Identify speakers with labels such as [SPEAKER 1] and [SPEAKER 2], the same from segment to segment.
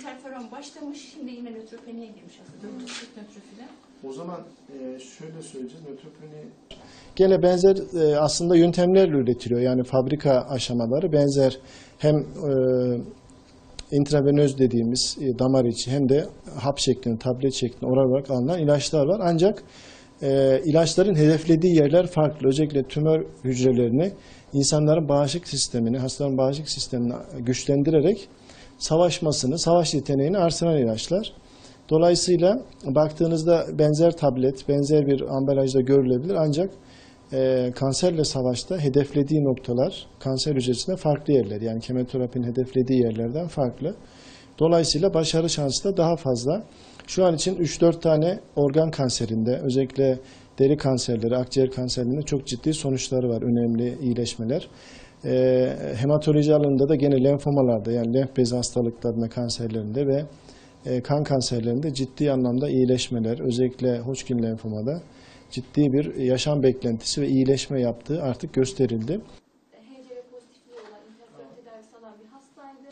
[SPEAKER 1] interferon başlamış, şimdi yine nötropeniye girmiş hasta. 4 kişilik nötrofili.
[SPEAKER 2] O zaman e, şöyle söyleyeceğiz. Nötropeni
[SPEAKER 3] Gene benzer e, aslında yöntemlerle üretiliyor. Yani fabrika aşamaları benzer hem e, intravenöz dediğimiz e, damar içi hem de hap şeklinde, tablet şeklinde oral olarak alınan ilaçlar var. Ancak e, ilaçların hedeflediği yerler farklı. Özellikle tümör hücrelerini, insanların bağışıklık sistemini, hastaların bağışıklık sistemini güçlendirerek savaşmasını, savaş yeteneğini artıran ilaçlar. Dolayısıyla baktığınızda benzer tablet, benzer bir ambalajda görülebilir ancak e, kanserle savaşta hedeflediği noktalar kanser hücresinde farklı yerler. Yani kemoterapinin hedeflediği yerlerden farklı. Dolayısıyla başarı şansı da daha fazla. Şu an için 3-4 tane organ kanserinde, özellikle deri kanserleri, akciğer kanserlerinde çok ciddi sonuçları var, önemli iyileşmeler. E, hematoloji alanında da gene lenfomalarda yani lenf bezi hastalıklarında, kanserlerinde ve e, kan kanserlerinde ciddi anlamda iyileşmeler, özellikle Hodgkin lenfomada ciddi bir yaşam beklentisi ve iyileşme yaptığı artık gösterildi.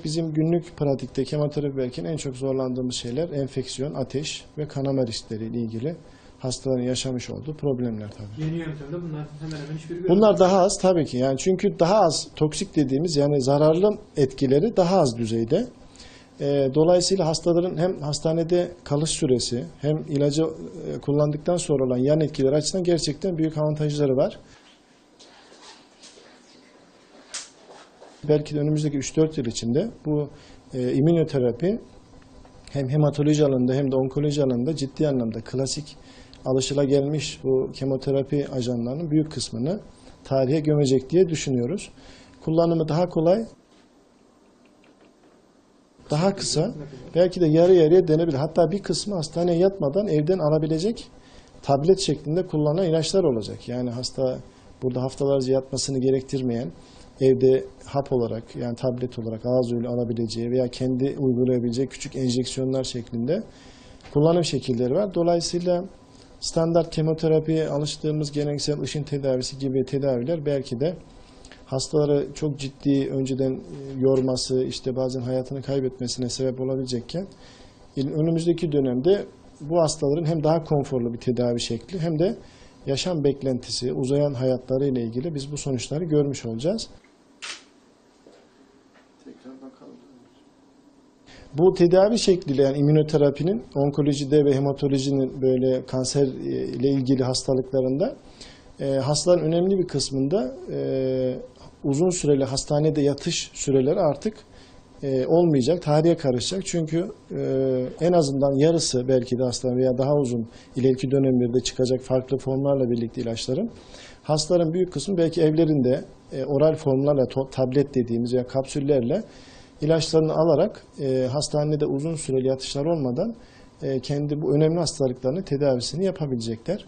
[SPEAKER 3] Bizim günlük pratikte kemoterapi verirken en çok zorlandığımız şeyler enfeksiyon, ateş ve kanama riskleriyle ilgili hastaların yaşamış olduğu problemler tabii.
[SPEAKER 4] Yeni yöntemde bunlar hemen hemen hiçbiri.
[SPEAKER 3] Bunlar daha az tabii ki yani çünkü daha az toksik dediğimiz yani zararlı etkileri daha az düzeyde. Ee, dolayısıyla hastaların hem hastanede kalış süresi hem ilacı e, kullandıktan sonra olan yan etkiler açısından gerçekten büyük avantajları var. Belki de önümüzdeki 3-4 yıl içinde bu e, immünoterapi hem hematoloji alanında hem de onkoloji alanında ciddi anlamda klasik alışılagelmiş bu kemoterapi ajanlarının büyük kısmını tarihe gömecek diye düşünüyoruz. Kullanımı daha kolay, daha kısa, belki de yarı yarıya denebilir. Hatta bir kısmı hastaneye yatmadan evden alabilecek tablet şeklinde kullanılan ilaçlar olacak. Yani hasta burada haftalarca yatmasını gerektirmeyen, evde hap olarak yani tablet olarak ağız yolu alabileceği veya kendi uygulayabileceği küçük enjeksiyonlar şeklinde kullanım şekilleri var. Dolayısıyla standart kemoterapiye alıştığımız geleneksel ışın tedavisi gibi tedaviler belki de hastaları çok ciddi önceden e, yorması, işte bazen hayatını kaybetmesine sebep olabilecekken il- önümüzdeki dönemde bu hastaların hem daha konforlu bir tedavi şekli hem de yaşam beklentisi, uzayan hayatları ile ilgili biz bu sonuçları görmüş olacağız. Bu tedavi şekliyle yani immünoterapinin onkolojide ve hematolojinin böyle kanser e, ile ilgili hastalıklarında e, hastaların önemli bir kısmında e, uzun süreli hastanede yatış süreleri artık e, olmayacak, tarihe karışacak. Çünkü e, en azından yarısı belki de hastaların veya daha uzun ileriki dönemlerde çıkacak farklı formlarla birlikte ilaçların hastaların büyük kısmı belki evlerinde e, oral formlarla, tablet dediğimiz veya kapsüllerle ilaçlarını alarak e, hastanede uzun süreli yatışlar olmadan e, kendi bu önemli hastalıklarını tedavisini yapabilecekler.